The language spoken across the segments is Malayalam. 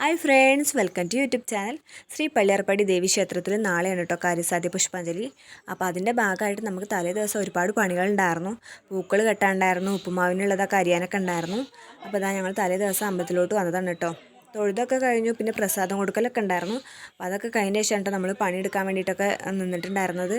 Hi friends welcome to YouTube channel Shri Palliyarppadi Devi ക്ഷേത്രത്തിൽ നാളെയാണ് കേട്ടോ കാര്യസാധ്യ പുഷ്പാഞ്ജലി. അപ്പോൾ അതിന്റെ ഭാഗമായിട്ട് നമുക്ക് തലേ ദിവസം ഒരുപാട് പണികളുണ്ടായിരുന്നു. പൂക്കൾ കെട്ടാണ്ടായിരുന്നു ഉപ്പുമാവിനുള്ളതൊക്കെ അരിയാനൊക്കെ ഉണ്ടായിരുന്നു. അപ്പോൾ അതാ ഞങ്ങൾ തലേ ദിവസം അമ്പലത്തിലോട്ട് വന്നതാണ് കേട്ടോ. തൊഴുതൊക്കെ കഴിഞ്ഞു പിന്നെ പ്രസാദം കൊടുക്കലൊക്കെ ഉണ്ടായിരുന്നു. അപ്പോൾ അതൊക്കെ കഴിഞ്ഞ ശേഷം നമ്മൾ പണിയെടുക്കാൻ വേണ്ടിയിട്ടൊക്കെ നിന്നിട്ടുണ്ടായിരുന്നത്.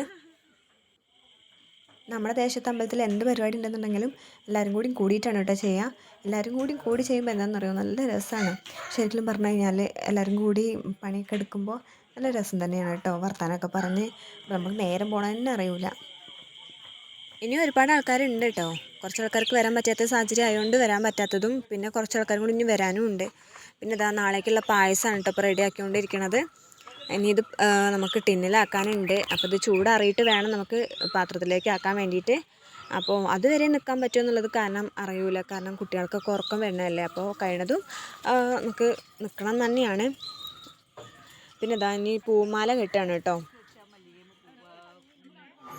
നമ്മുടെ ദേശത്ത് അമ്പലത്തിൽ എന്ത് പരിപാടി ഉണ്ടെന്നുണ്ടെങ്കിലും എല്ലാവരും കൂടി കൂടിയിട്ടാണ് കേട്ടോ ചെയ്യുക. എല്ലാവരും കൂടി കൂടി ചെയ്യുമ്പോൾ എന്താണെന്ന് അറിയുമോ നല്ല രസമാണ്. ശരിക്കും പറഞ്ഞു കഴിഞ്ഞാൽ എല്ലാവരും കൂടി പണിയൊക്കെ എടുക്കുമ്പോൾ നല്ല രസം തന്നെയാണ് കേട്ടോ വർത്താനമൊക്കെ പറഞ്ഞ്. നമുക്ക് നേരം പോകണം തന്നെ അറിയില്ല ഇനിയും ഒരുപാട് ആൾക്കാരുണ്ട് കേട്ടോ. കുറച്ച് ആൾക്കാർക്ക് വരാൻ പറ്റാത്ത സാഹചര്യം ആയതുകൊണ്ട് വരാൻ പറ്റാത്തതും പിന്നെ കുറച്ച് ആൾക്കാരും കൂടി ഇനി വരാനും ഉണ്ട്. പിന്നെ ഇതാ നാളേക്കുള്ള പായസമാണ് കേട്ടോ ഇപ്പോൾ റെഡി ആക്കിക്കൊണ്ടിരിക്കണത്. ഇനി ഇത് നമുക്ക് ടിന്നിലാക്കാനുണ്ട്. അപ്പോൾ ഇത് ചൂടാറിയിട്ട് വേണം നമുക്ക് പാത്രത്തിലേക്ക് ആക്കാൻ വേണ്ടിയിട്ട്. അപ്പോൾ അതുവരെ നിൽക്കാൻ പറ്റുമോ എന്നുള്ളത് കാരണം അറിയൂല. കാരണം കുട്ടികൾക്കൊക്കെ ഉറക്കം വരണമല്ലേ അപ്പോൾ കഴിയണതും നമുക്ക് നിൽക്കണം തന്നെയാണ്. പിന്നെ ഇതാ ഇനി പൂമാല കെട്ടാണ് കേട്ടോ.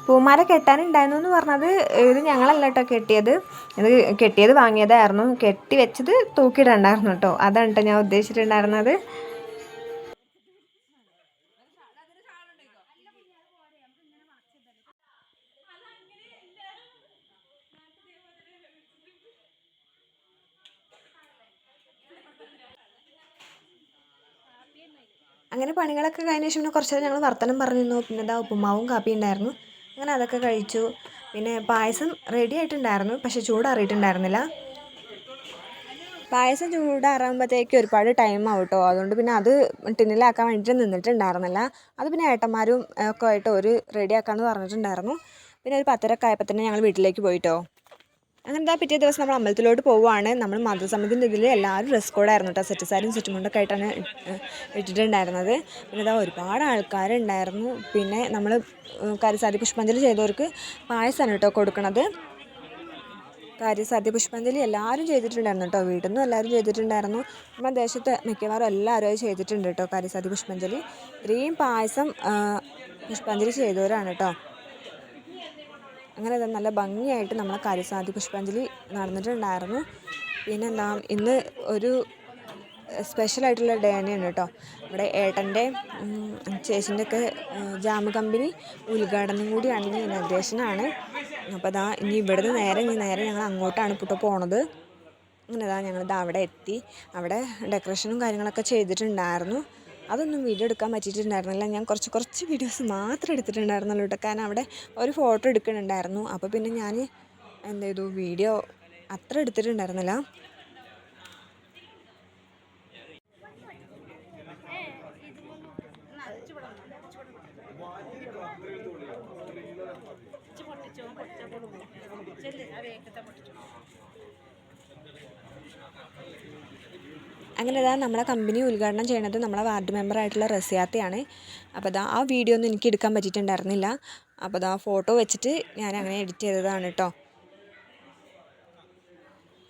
പൂമാല കെട്ടാനുണ്ടായിരുന്നു എന്ന് പറഞ്ഞത് ഇത് ഞങ്ങളല്ല കേട്ടോ കെട്ടിയത്. ഇത് കെട്ടിയത് വാങ്ങിയതായിരുന്നു. കെട്ടി വെച്ചത് തൂക്കിയിടണ്ടായിരുന്നു കേട്ടോ. അതാണ് കേട്ടോ ഞാൻ ഉദ്ദേശിച്ചിട്ടുണ്ടായിരുന്നത്. അങ്ങനെ പണികളൊക്കെ കഴിഞ്ഞ ശേഷം പിന്നെ കുറച്ച് ഞങ്ങൾ വർത്തനം പറഞ്ഞിരുന്നു. പിന്നെ എന്താ ഉപ്പുമാവും കാപ്പി ഉണ്ടായിരുന്നു. അങ്ങനെ അതൊക്കെ കഴിച്ചു. പിന്നെ പായസം റെഡി ആയിട്ടുണ്ടായിരുന്നു പക്ഷേ ചൂടാറിയിട്ടുണ്ടായിരുന്നില്ല പായസം ചൂടാറാകുമ്പോഴത്തേക്ക് ഒരുപാട് ടൈം ആവട്ടോ അതുകൊണ്ട് പിന്നെ അത് ടിന്നിലാക്കാൻ വേണ്ടിയിട്ട് നിന്നിട്ടുണ്ടായിരുന്നില്ല. അത് പിന്നെ ഏട്ടന്മാരും ഒക്കെ ആയിട്ട് ഒരു റെഡിയാക്കാമെന്ന് പറഞ്ഞിട്ടുണ്ടായിരുന്നു. പിന്നെ ഒരു പത്തരക്കായപ്പോൾ തന്നെ ഞങ്ങൾ വീട്ടിലേക്ക് പോയിട്ടോ അങ്ങനെ എന്താ പിറ്റേ ദിവസം നമ്മൾ അമ്പലത്തിലോട്ട് പോവുകയാണ്. നമ്മൾ മതസമിതിന്റെ ഇതിൽ എല്ലാവരും ഡ്രസ് കോഡായിരുന്നു കേട്ടോ സെറ്റ് സാരിയും സെറ്റ് മുണ്ടൊക്കെ ആയിട്ടാണ് ഇട്ടിട്ടുണ്ടായിരുന്നത്. പിന്നെ ഇതാ ഒരുപാട് ആൾക്കാരുണ്ടായിരുന്നു. പിന്നെ നമ്മൾ കാര്യസാധ്യ പുഷ്പാഞ്ജലി ചെയ്തവർക്ക് പായസമാണ് കേട്ടോ കൊടുക്കണത്. കാര്യസാധ്യ പുഷ്പാഞ്ജലി എല്ലാവരും ചെയ്തിട്ടുണ്ടായിരുന്നു കേട്ടോ വീട്ടിൽ നിന്നും എല്ലാവരും ചെയ്തിട്ടുണ്ടായിരുന്നു. നമ്മുടെ ദേശത്ത് മിക്കവാറും എല്ലാവരും ചെയ്തിട്ടുണ്ട് കേട്ടോ കാര്യസാധ്യ പുഷ്പാഞ്ജലി. ഇത്രയും പായസം പുഷ്പാഞ്ജലി ചെയ്തവരാണ് കേട്ടോ അങ്ങനെ നല്ല ഭംഗിയായിട്ട് നമ്മളെ കാര്യസാധി പുഷ്പാഞ്ജലി നടന്നിട്ടുണ്ടായിരുന്നു. പിന്നെ എന്താ ഇന്ന് ഒരു സ്പെഷ്യലായിട്ടുള്ള ഡേ തന്നെയാണ് കേട്ടോ. ഇവിടെ ഏട്ടന്റെ ചേച്ചിന്റെ ഒക്കെ ജാമ കമ്പനി ഉദ്ഘാടനം കൂടിയാണ് ഇനി ഇനഗ്രേഷനാണ് അപ്പോൾ അതാ ഇനി ഇവിടുന്ന് നേരെ ഇനി നേരെ ഞങ്ങൾ അങ്ങോട്ടാണ് ഇപ്പോൾ പോണത്. അങ്ങനെ അതാ ഞങ്ങളിത് അവിടെ എത്തി. അവിടെ ഡെക്കറേഷനും കാര്യങ്ങളൊക്കെ ചെയ്തിട്ടുണ്ടായിരുന്നു. അതൊന്നും വീഡിയോ എടുക്കാൻ പറ്റിയിട്ടുണ്ടായിരുന്നില്ല. ഞാൻ കുറച്ച് കുറച്ച് വീഡിയോസ് മാത്രം എടുത്തിട്ടുണ്ടായിരുന്നുള്ളൂ കേട്ടോ കാരണം അവിടെ ഒരു ഫോട്ടോ എടുക്കുന്നുണ്ടായിരുന്നു. അപ്പോൾ പിന്നെ ഞാൻ എന്ത് ചെയ്തു? വീഡിയോ അത്ര എടുത്തിട്ടുണ്ടായിരുന്നില്ല. പൊട്ടിച്ചോ? പൊട്ടിച്ചോ. അങ്ങനെ ഇതാ നമ്മളെ കമ്പനി ഉദ്ഘാടനം ചെയ്യണത് നമ്മളെ വാർഡ് മെമ്പറായിട്ടുള്ള റസിയാത്തയാണ്. അപ്പോൾ അതാ ആ വീഡിയോ ഒന്നും എനിക്ക് എടുക്കാൻ പറ്റിയിട്ടുണ്ടായിരുന്നില്ല. അപ്പോൾ അതാ ഫോട്ടോ വെച്ചിട്ട് ഞാൻ അങ്ങനെ എഡിറ്റ് ചെയ്തതാണ് കേട്ടോ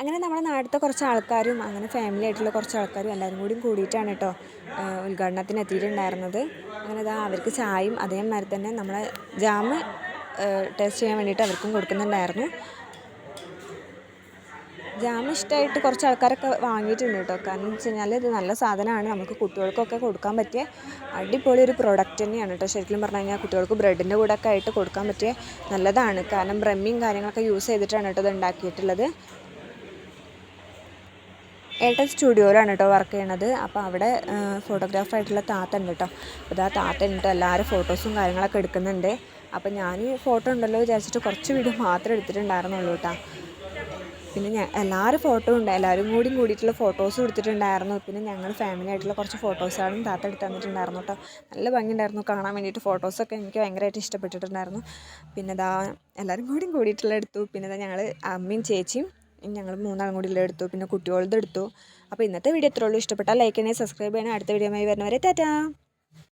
അങ്ങനെ നമ്മുടെ നാട്ടിലത്തെ കുറച്ച് ആൾക്കാരും അങ്ങനെ ഫാമിലി ആയിട്ടുള്ള കുറച്ച് ആൾക്കാരും എല്ലാവരും കൂടി കൂടിയിട്ടാണ് കേട്ടോ ഉദ്ഘാടനത്തിന് എത്തിയിട്ടുണ്ടായിരുന്നത്. അങ്ങനെ ഇതാ അവർക്ക് ചായയും അതേമാതിരി തന്നെ നമ്മളെ ജാമ് ടേസ്റ്റ് ചെയ്യാൻ വേണ്ടിയിട്ട് അവർക്കും കൊടുക്കുന്നുണ്ടായിരുന്നു. ജാം ഇഷ്ടമായിട്ട് കുറച്ച് ആൾക്കാരൊക്കെ വാങ്ങിയിട്ടുണ്ട് കേട്ടോ. കാരണം എന്ന് വെച്ച് കഴിഞ്ഞാൽ ഇത് നല്ല സാധനമാണ്. നമുക്ക് കുട്ടികൾക്കൊക്കെ കൊടുക്കാൻ പറ്റിയ അടിപൊളി ഒരു പ്രൊഡക്റ്റ് തന്നെയാണ് കേട്ടോ. ശരിക്കും പറഞ്ഞു കഴിഞ്ഞാൽ കുട്ടികൾക്ക് ബ്രെഡിന്റെ കൂടെ ഒക്കെ ആയിട്ട് കൊടുക്കാൻ പറ്റിയ നല്ലതാണ്. കാരണം ബ്രഹ്മിയും കാര്യങ്ങളൊക്കെ യൂസ് ചെയ്തിട്ടാണ് കേട്ടോ ഇത് ഉണ്ടാക്കിയിട്ടുള്ളത്. ഏട്ടൻ സ്റ്റുഡിയോയിലാണ് കേട്ടോ വർക്ക് ചെയ്യണത്. അപ്പോൾ അവിടെ ഫോട്ടോഗ്രാഫറായിട്ടുള്ള താത്ത ഉണ്ട് കേട്ടോ. അപ്പോൾ ആ താത്ത ഉണ്ട് എല്ലാവരും ഫോട്ടോസും കാര്യങ്ങളൊക്കെ എടുക്കുന്നുണ്ട്. അപ്പോൾ ഞാൻ ഫോട്ടോ ഉണ്ടല്ലോ വിചാരിച്ചിട്ട് കുറച്ച് വീഡിയോ മാത്രമേ എടുത്തിട്ടുണ്ടായിരുന്നുള്ളൂ കേട്ടോ. പിന്നെ ഞാൻ എല്ലാവരും ഫോട്ടോ ഉണ്ട്. എല്ലാവരും കൂടി കൂടിയിട്ടുള്ള ഫോട്ടോസ് എടുത്തിട്ടുണ്ടായിരുന്നു പിന്നെ ഞങ്ങൾ ഫാമിലി ആയിട്ടുള്ള കുറച്ച് ഫോട്ടോസാണ് താത്ത എടുത്ത് തന്നിട്ടുണ്ടായിരുന്നു കേട്ടോ നല്ല ഭംഗിയുണ്ടായിരുന്നു. കാണാൻ വേണ്ടിയിട്ട് ഫോട്ടോസൊക്കെ എനിക്ക് ഭയങ്കരമായിട്ട് ഇഷ്ടപ്പെട്ടിട്ടുണ്ടായിരുന്നു. പിന്നെ ഇതാ എല്ലാവരും കൂടി കൂടിയിട്ടുള്ള എടുത്തു. പിന്നെ ഇതാ ഞങ്ങൾ അമ്മയും ചേച്ചിയും ഞങ്ങൾ മൂന്നാളും കൂടി ഉള്ള എടുത്തു. പിന്നെ കുട്ടികളുടെ എടുത്തു. അപ്പോൾ ഇന്നത്തെ വീഡിയോ എത്രയുള്ളൂ ഇഷ്ടപ്പെട്ടാൽ ലൈക്ക് ചെയ്യണേ സബ്സ്ക്രൈബ് ചെയ്യണേ. അടുത്ത വീഡിയോ ആയി വരുന്നവരെ ടാറ്റാ.